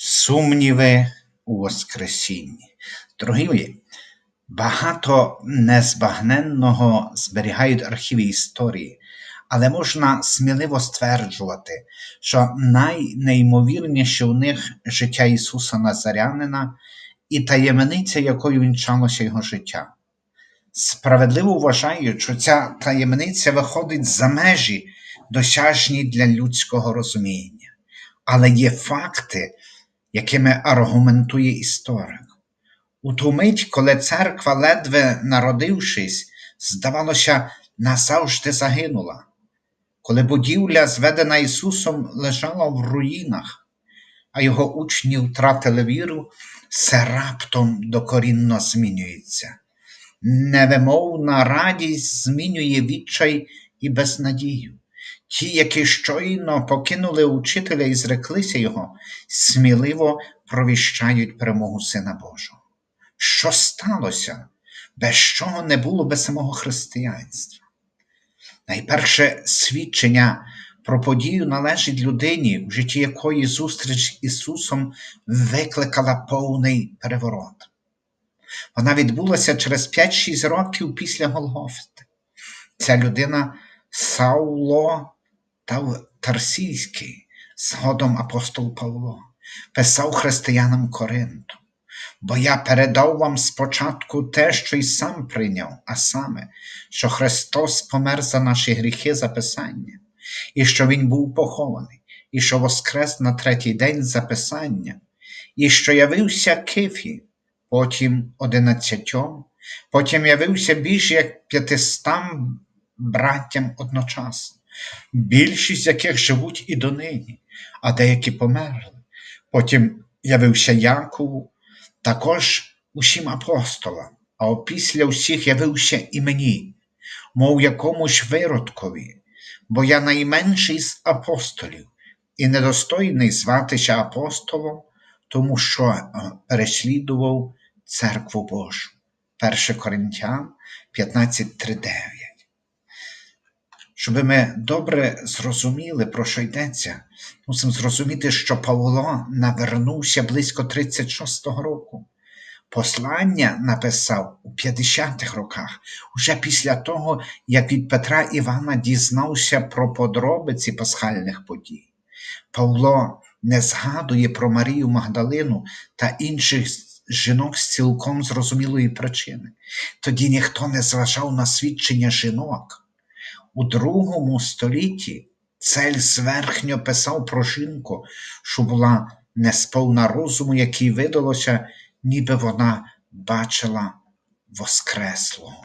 Сумніви у Воскресінні. Дорогі багато незбагненного зберігають архіви історії, але можна сміливо стверджувати, що найнеймовірніше у них життя Ісуса Назарянина і таємниця, якою вінчалося Його життя. Справедливо вважають, що ця таємниця виходить за межі, досяжні для людського розуміння. Але є факти, якими аргументує історик. У ту мить, коли церква, ледве народившись, здавалося, назавжди загинула, коли будівля, зведена Ісусом, лежала в руїнах, а його учні втратили віру, все раптом докорінно змінюється. Невимовна радість змінює відчай і безнадію. Ті, які щойно покинули учителя і зреклися його, сміливо провіщають перемогу Сина Божого. Що сталося, без чого не було без самого християнства? Найперше свідчення про подію належить людині, в житті якої зустріч з Ісусом викликала повний переворот. Вона відбулася через 5-6 років після Голгофти. Ця людина Сауло Тарсійський, згодом апостол Павло, писав християнам Коринту. Бо я передав вам спочатку те, що й сам прийняв, а саме, що Христос помер за наші гріхи за Писання, і що Він був похований, і що воскрес на третій день за Писання, і що явився Кифі, потім одинадцятьом, потім явився більш як п'ятистам браттям одночасно, більшість яких живуть і донині, а деякі померли. Потім явився Якову, також усім апостолам, а опісля всіх явився і мені, мов якомусь виродкові, бо я найменший з апостолів і недостойний зватися апостолом, тому що переслідував церкву Божу. 1 Коринтян 15.3.9. Щоб ми добре зрозуміли, про що йдеться, мусимо зрозуміти, що Павло навернувся близько 36-го року. Послання написав у 50-х роках, уже після того, як від Петра Івана дізнався про подробиці пасхальних подій. Павло не згадує про Марію Магдалину та інших жінок з цілком зрозумілої причини. Тоді ніхто не зважав на свідчення жінок. У другому столітті цель зверхньо писав про жінку, що була несповна розуму, якій видалося, ніби вона бачила Воскреслого.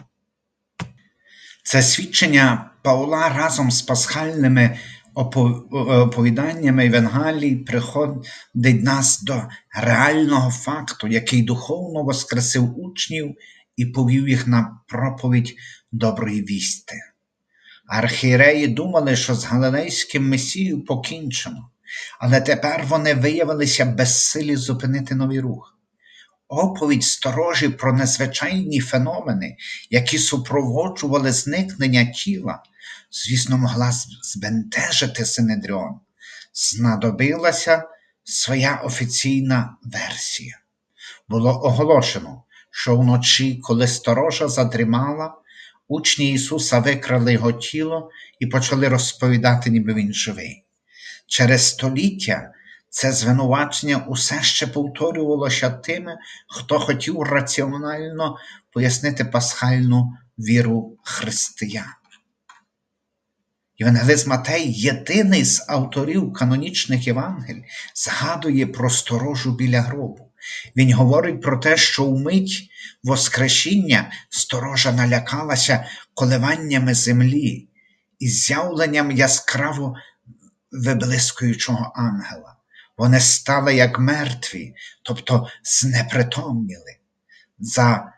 Це свідчення Павла разом з пасхальними оповіданнями Евангелії приходить нас до реального факту, який духовно воскресив учнів і повів їх на проповідь доброї вісти. Архієреї думали, що з Галилейським Месією покінчено, але тепер вони виявилися безсилі зупинити новий рух. Оповідь сторожі про незвичайні феномени, які супроводжували зникнення тіла, звісно, могла збентежити Синедріон. Знадобилася своя офіційна версія. Було оголошено, що вночі, коли сторожа задрімала, учні Ісуса викрали його тіло і почали розповідати, ніби він живий. Через століття це звинувачення усе ще повторювалося тими, хто хотів раціонально пояснити пасхальну віру християн. Євангелист Матей, єдиний з авторів канонічних Євангель, згадує про сторожу біля гробу. Він говорить про те, що у мить Воскресіння сторожа налякалася коливаннями землі і з'явленням яскраво виблискуючого ангела. Вони стали як мертві, тобто знепритомніли. За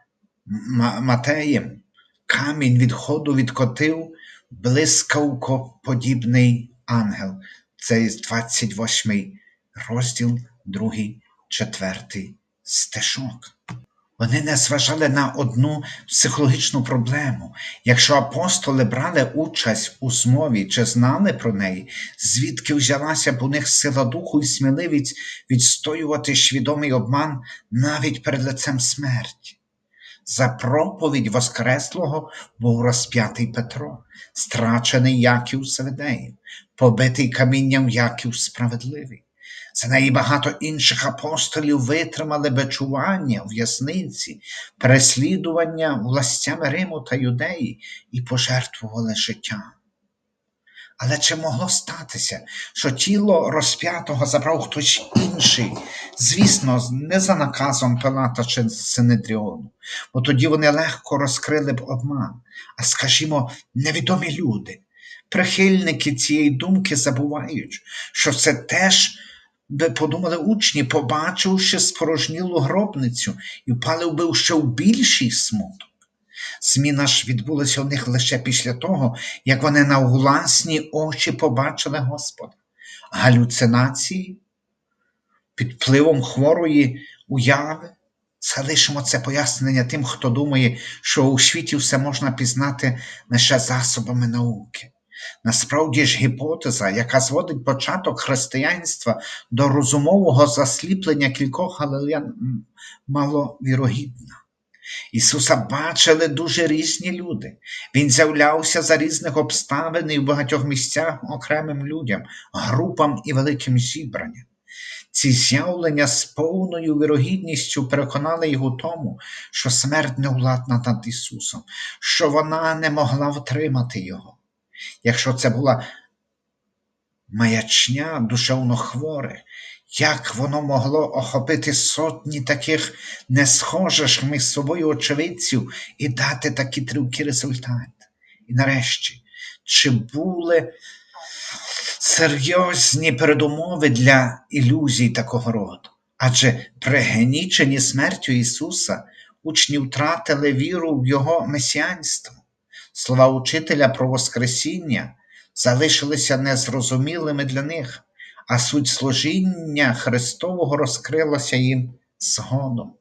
Матеєм камінь відходу відкотив блискавкоподібний ангел. Це 28 розділ, 2, 4 стежок. Вони не зважали на одну психологічну проблему. Якщо апостоли брали участь у змові чи знали про неї, звідки взялася б у них сила духу і сміливість відстоювати свідомий обман навіть перед лицем смерті. За проповідь Воскреслого був розп'ятий Петро, страчений Яків Севедеїв, побитий камінням Яків Справедливий. За неї багато інших апостолів витримали бичування в в'язниці, переслідування властями Риму та Юдеї і пожертвували життя. Але чи могло статися, що тіло розп'ятого забрав хтось інший, звісно, не за наказом Пилата чи Синедріону, бо тоді вони легко розкрили б обман, а скажімо, невідомі люди. Прихильники цієї думки забувають, що це теж би подумали учні, побачивши спорожнілу гробницю, і впали би ще в більший смуток. Зміна ж відбулася у них лише після того, як вони на власні очі побачили Господа. Галюцинації під впливом хворої уяви. Залишимо це пояснення тим, хто думає, що у світі все можна пізнати лише засобами науки. Насправді ж гіпотеза, яка зводить початок християнства до розумового засліплення кількох галилеян, маловірогідна. Ісуса бачили дуже різні люди. Він з'являвся за різних обставин і в багатьох місцях окремим людям, групам і великим зібранням. Ці з'явлення з повною вірогідністю переконали його тому, що смерть не владна над Ісусом, що вона не могла втримати Його. Якщо це була маячня душевно хворих, як воно могло охопити сотні таких несхожих між собою очевидців і дати такі тривкі результати? І нарешті, чи були серйозні передумови для ілюзій такого роду? Адже пригнічені смертю Ісуса учні втратили віру в Його месіанство. Слова учителя про Воскресіння залишилися незрозумілими для них, а суть служіння Христового розкрилася їм згодом.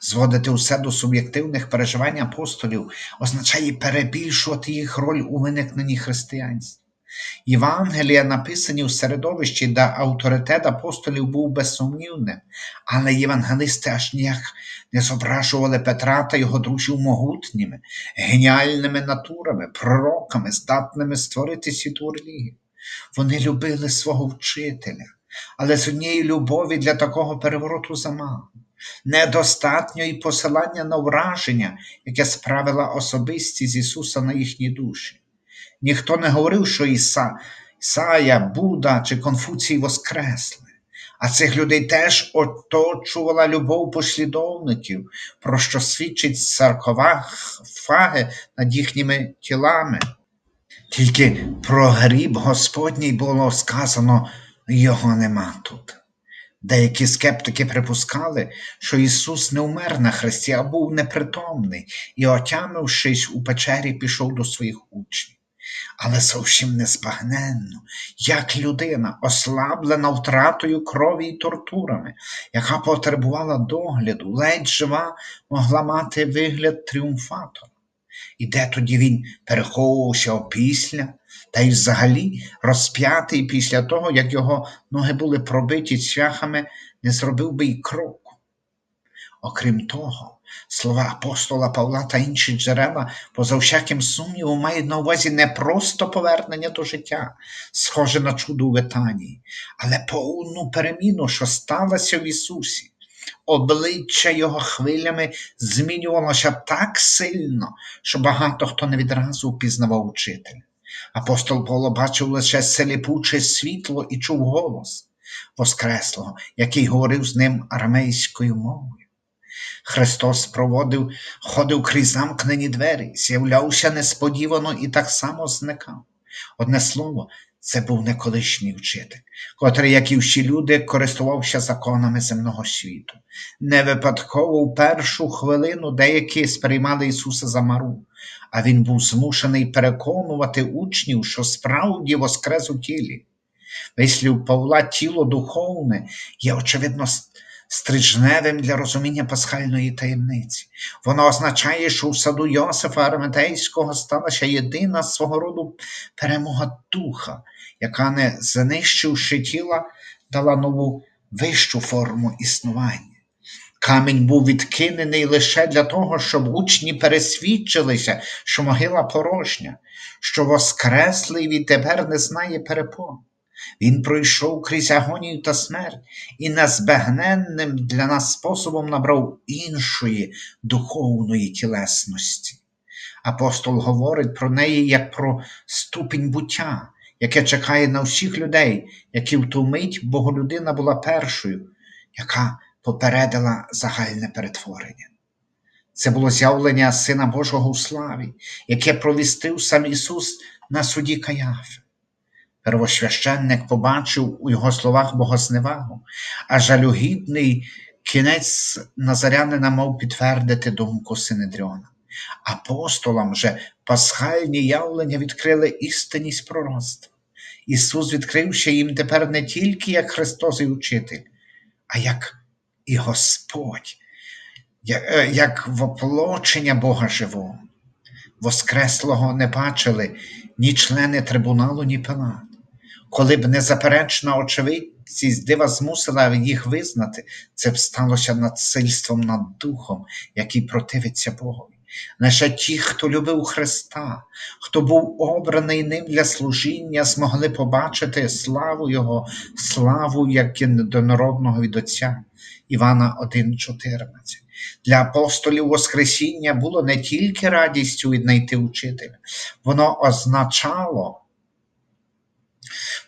Зводити усе до суб'єктивних переживань апостолів означає перебільшувати їх роль у виникненні християнства. Євангелія написані в середовищі, де авторитет апостолів був безсумнівним, але євангелисти аж ніяк не зображували Петра та його друзів могутніми, геніальними натурами, пророками, здатними створити світу релігію. Вони любили свого вчителя, але з однієї любові для такого перевороту замало. Недостатньо і посилання на враження, яке справила особистість Ісуса на їхні душі. Ніхто не говорив, що Іса, Ісая, Будда чи Конфуцій воскресли, а цих людей теж оточувала любов послідовників, про що свідчить саркофаги над їхніми тілами. Тільки про гріб Господній було сказано, його нема тут. Деякі скептики припускали, що Ісус не умер на хресті, а був непритомний і, отямившись у печері, пішов до своїх учнів. Але зовсім незбагненно, як людина, ослаблена втратою крові й тортурами, яка потребувала догляду, ледь жива могла мати вигляд тріумфатора. І де тоді він переховувався опісля, та й взагалі розп'ятий після того, як його ноги були пробиті цвяхами, не зробив би й кроку. Окрім того, слова апостола Павла та інші джерела, поза всяким сумнівом, мають на увазі не просто повернення до життя, схоже на чудо у Витанії, але повну переміну, що сталося в Ісусі. Обличчя його хвилями змінювалося так сильно, що багато хто не відразу впізнавав учителя. Апостол Павло бачив лише сліпуче світло і чув голос Воскреслого, який говорив з ним арамейською мовою. Христос проводив, ходив крізь замкнені двері, з'являвся несподівано і так само зникав. Одне слово, це був не колишній вчитель, котрий, як і всі люди, користувався законами земного світу. Не випадково в першу хвилину деякі сприймали Ісуса за мару, а Він був змушений переконувати учнів, що справді воскрес у тілі. Вислів Павла тіло духовне є, очевидно, стрижневим для розуміння пасхальної таємниці. Воно означає, що у саду Йосифа Араматейського сталася єдина свого роду перемога духа, яка, не знищивши тіла, дала нову вищу форму існування. Камінь був відкинений лише для того, щоб учні пересвідчилися, що могила порожня, що воскреслий відтепер не знає перепон. Він пройшов крізь агонію та смерть і незбагненним для нас способом набрав іншої духовної тілесності. Апостол говорить про неї як про ступінь буття, яке чекає на всіх людей, які в ту мить Боголюдина була першою, яка попередила загальне перетворення. Це було з'явлення Сина Божого у славі, яке провістив сам Ісус на суді Каяфи. Первосвященник побачив у його словах богозневагу, а жалюгідний кінець Назарянина мав підтвердити думку Синедріона. Апостолам же пасхальні явлення відкрили істинність пророцтва. Ісус відкрився їм тепер не тільки як Христос і Учитель, а як і Господь, е, як воплочення Бога живого. Воскреслого не бачили ні члени трибуналу, ні Пилат. Коли б незаперечна очевидність дива змусила їх визнати, це б сталося насильством над духом, який противиться Богові. Лише ті, хто любив Христа, хто був обраний ним для служіння, змогли побачити славу Його, славу як єдинородного від Отця. Івана 1,14. Для апостолів Воскресіння було не тільки радістю віднайти учителя, воно означало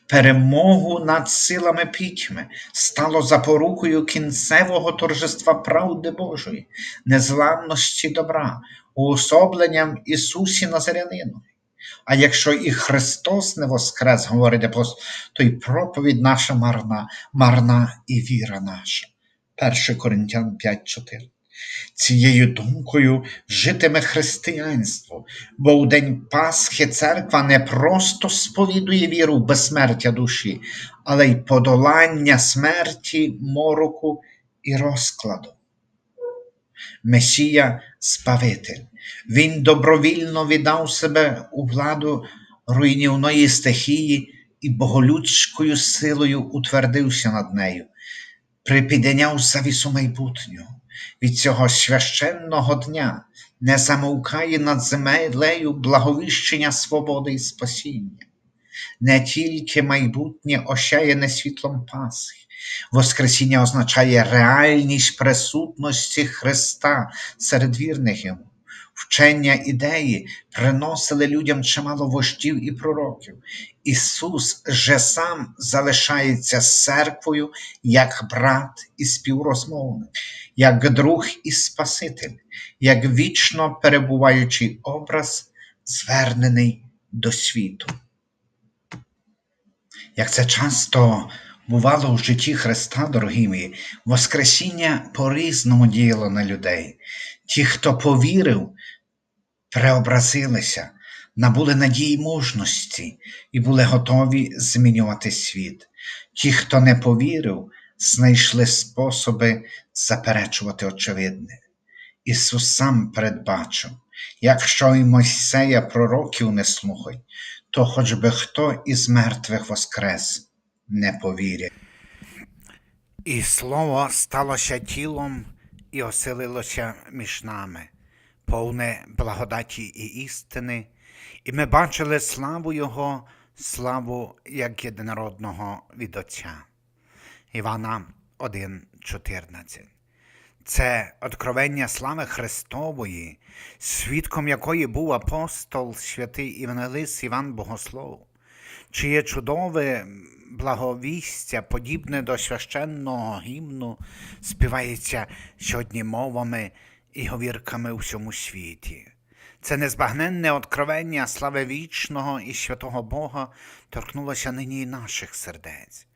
перемогу над силами пітьми, стало запорукою кінцевого торжества правди Божої, незламності добра, уособленням Ісусі Назарянинові. А якщо і Христос не воскрес, говорить апостол, то й проповідь наша марна, марна і віра наша. 1 Коринтян 5.4. Цією думкою житиме християнство, бо у день Пасхи церква не просто сповідує віру в безсмертя душі, але й подолання смерті, мороку і розкладу. Месія Спавитель. Він добровільно віддав себе у владу руйнівної стихії і боголюдською силою утвердився над нею, припідняв завісу майбутнього. Від цього священного дня не замовкає над землею благовіщення свободи і спасіння. Не тільки майбутнє ощаяне світлом Пасхи, Воскресіння означає реальність присутності Христа серед вірних йому. Вчення ідеї приносили людям чимало вождів і пророків. Ісус же сам залишається церквою як брат і співрозмовник, як друг і Спаситель, як вічно перебуваючий образ, звернений до світу. Як це часто бувало в житті Христа, дорогі мої, Воскресіння по-різному діяло на людей. Ті, хто повірив, преобразилися, набули надії мужності і були готові змінювати світ. Ті, хто не повірив, знайшли способи заперечувати очевидне. Ісус сам передбачив, якщо і Мойсея пророків не слухай, то хоч би хто із мертвих воскрес не повірять. І слово сталося тілом і оселилося між нами, повне благодаті і істини, і ми бачили славу Його, славу як єдинородного від Отця. Івана 1,14. Це откровення слави Христової, свідком якої був апостол святий Івангелист Іван Богослов, чиє чудове благовістя, подібне до священного гімну, співається сьогодні мовами і говірками у всьому світі. Це незбагненне откровення слави вічного і святого Бога торкнулося нині і наших сердець.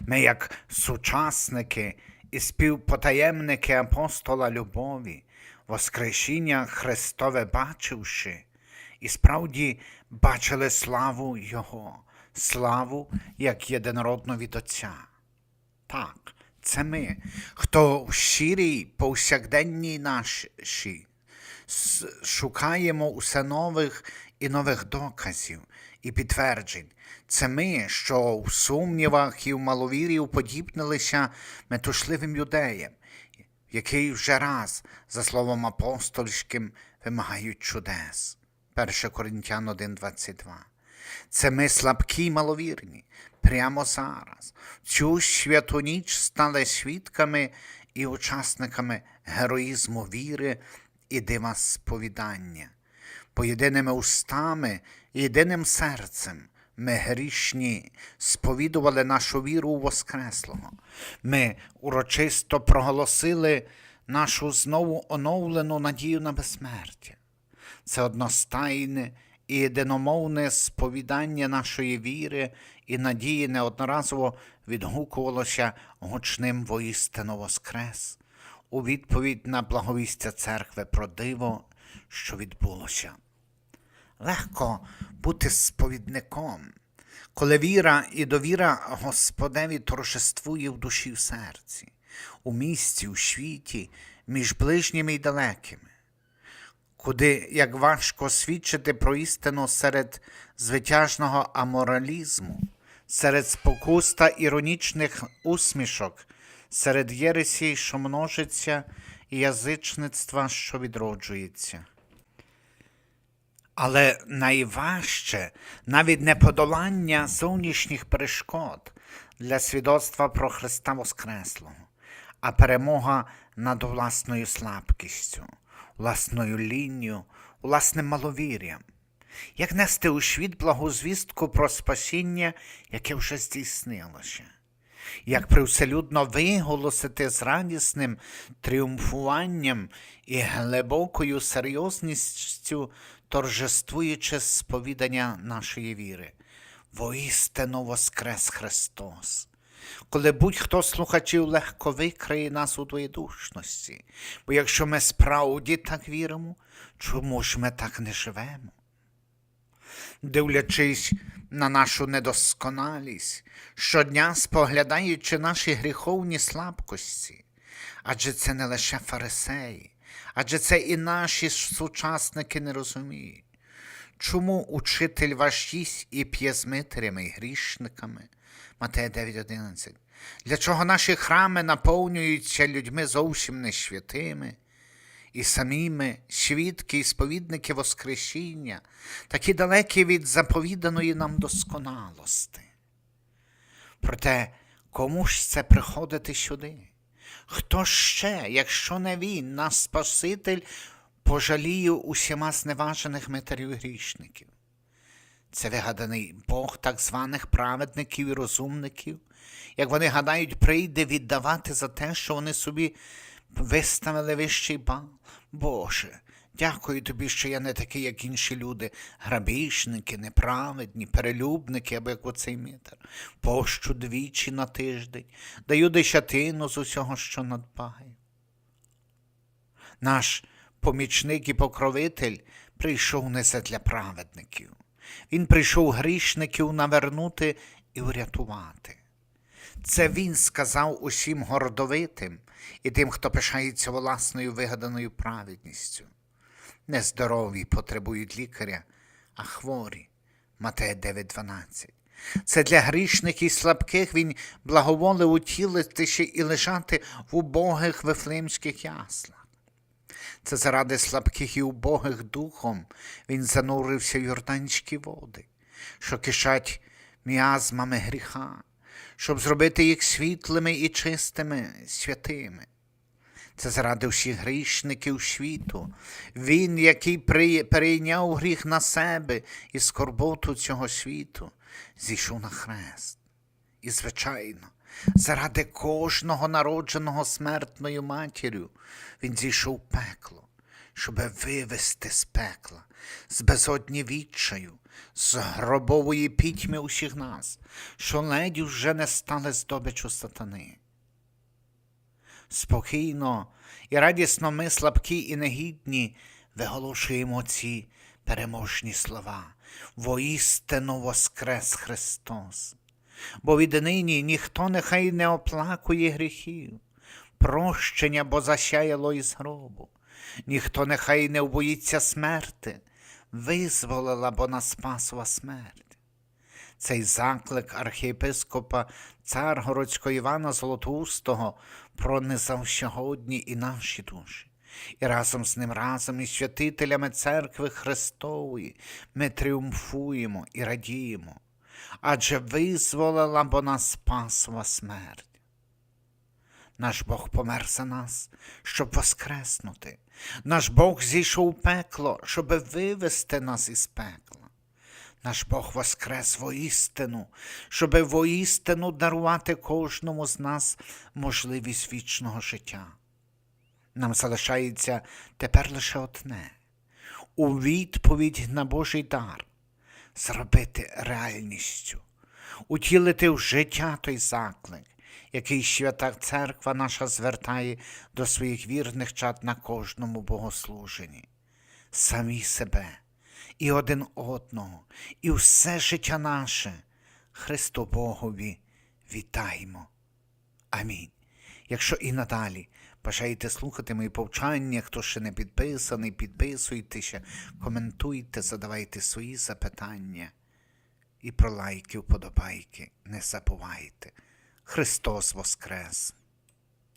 Ми, як сучасники і співпотаємники апостола любові, Воскресіння Христове бачивши, і справді бачили славу Його, славу як єдинородну від Отця. Так, Це ми, хто в щирій повсякденній нашій шукаємо усе нових і нових доказів і підтверджень. Це ми, що в сумнівах і в маловірі уподібнилися метушливим юдеям, який вже раз, за словом апостольським, вимагають чудес. 1 Коринтян 1,22. Це ми слабкі й маловірні. Прямо зараз. Цю святу ніч стали свідками і учасниками героїзму віри і дива сповідання. Поєдиними устами єдиним серцем ми грішні сповідували нашу віру у Воскреслого. Ми урочисто проголосили нашу знову оновлену надію на безсмертя. Це одностайне і єдиномовне сповідання нашої віри і надії неодноразово відгукувалося гучним воістину Воскрес у відповідь на благовістя церкви про диво, що відбулося. Легко бути сповідником, коли віра і довіра Господеві торжествує в душі в серці, у місті, у світі, між ближніми й далекими куди як важко свідчити про істину серед звитяжного аморалізму, серед спокус та іронічних усмішок, серед єресі, що множиться, і язичництва, що відроджується. Але найважче навіть не подолання зовнішніх перешкод для свідоцтва про Христа Воскреслого, а перемога над власною слабкістю, власною лінню, власним маловір'ям. Як нести у світ благу звістку про спасіння, яке вже здійснилося, як привселюдно виголосити з радісним тріумфуванням і глибокою серйозністю торжествуючи сповідання нашої віри. Воістину воскрес Христос. Коли будь-хто слухачів легко викриє нас у двоєдушності, бо якщо ми справді так віримо, чому ж ми так не живемо? Дивлячись на нашу недосконалість, щодня споглядаючи наші гріховні слабкості, адже це не лише фарисеї, адже це і наші сучасники не розуміють. Чому учитель ваш їсть і п'є з митарями і грішниками? Матея 9.11. Для чого наші храми наповнюються людьми зовсім не святими, і самими свідки і сповідники Воскресіння, такі далекі від заповіданої нам досконалости. Проте, кому ж це приходити сюди? Хто ще, якщо не він, наш Спаситель, пожаліє усіма зневажених митарів грішників? Це вигаданий Бог так званих праведників і розумників, як вони гадають, прийде віддавати за те, що вони собі виставили вищий бал. Боже, дякую тобі, що я не такий, як інші люди, грабіжники, неправедні, перелюбники, або як оцей митар. Пощу двічі на тиждень, даю десятину з усього, що надбаю. Наш помічник і покровитель прийшов не для праведників. Він прийшов грішників навернути і врятувати. Це він сказав усім гордовитим і тим, хто пишається власною вигаданою праведністю. Нездорові потребують лікаря, а хворі. Матея 9.12. Це для грішних і слабких він благоволив утілитися і лежати в убогих вифлеємських яслах. Це заради слабких і убогих духом він занурився в юрданські води, що кишать міазмами гріха, щоб зробити їх світлими і чистими, святими. Це заради всіх грішників світу. Він, який перейняв гріх на себе і скорботу цього світу, зійшов на хрест. І, звичайно, заради кожного народженого смертною матір'ю він зійшов в пекло, щоб вивести з пекла, з безодні відчаю, з гробової пітьми усіх нас, що ледь вже не стали здобичу сатани. Спокійно і радісно ми, слабкі і негідні, виголошуємо ці переможні слова. Воістину воскрес Христос. Бо віднині ніхто нехай не оплакує гріхів, прощення, бо засяяло із гробу, ніхто нехай не вбоїться смерти, визволила, бо нас спасла смерть. Цей заклик архієпископа Царгородського Івана Золотоустого пронизав сьогодні і наші душі. І разом з ним, разом із святителями Церкви Христової, ми тріумфуємо і радіємо, адже визволила, бо нас спасла смерть. Наш Бог помер за нас, щоб воскреснути. Наш Бог зійшов у пекло, щоб вивести нас із пекла. Наш Бог воскрес воістину, щоб воістину дарувати кожному з нас можливість вічного життя. Нам залишається тепер лише одне у відповідь на Божий дар зробити реальністю, утілити в життя той заклик, який свята церква наша звертає до своїх вірних чад на кожному богослуженні, самі себе і один одного, і все життя наше Христу Богові вітаємо. Амінь. Якщо і надалі бажаєте слухати мої повчання, хто ще не підписаний, підписуйтеся, коментуйте, задавайте свої запитання. І про лайки, вподобайки не забувайте. Христос Воскрес!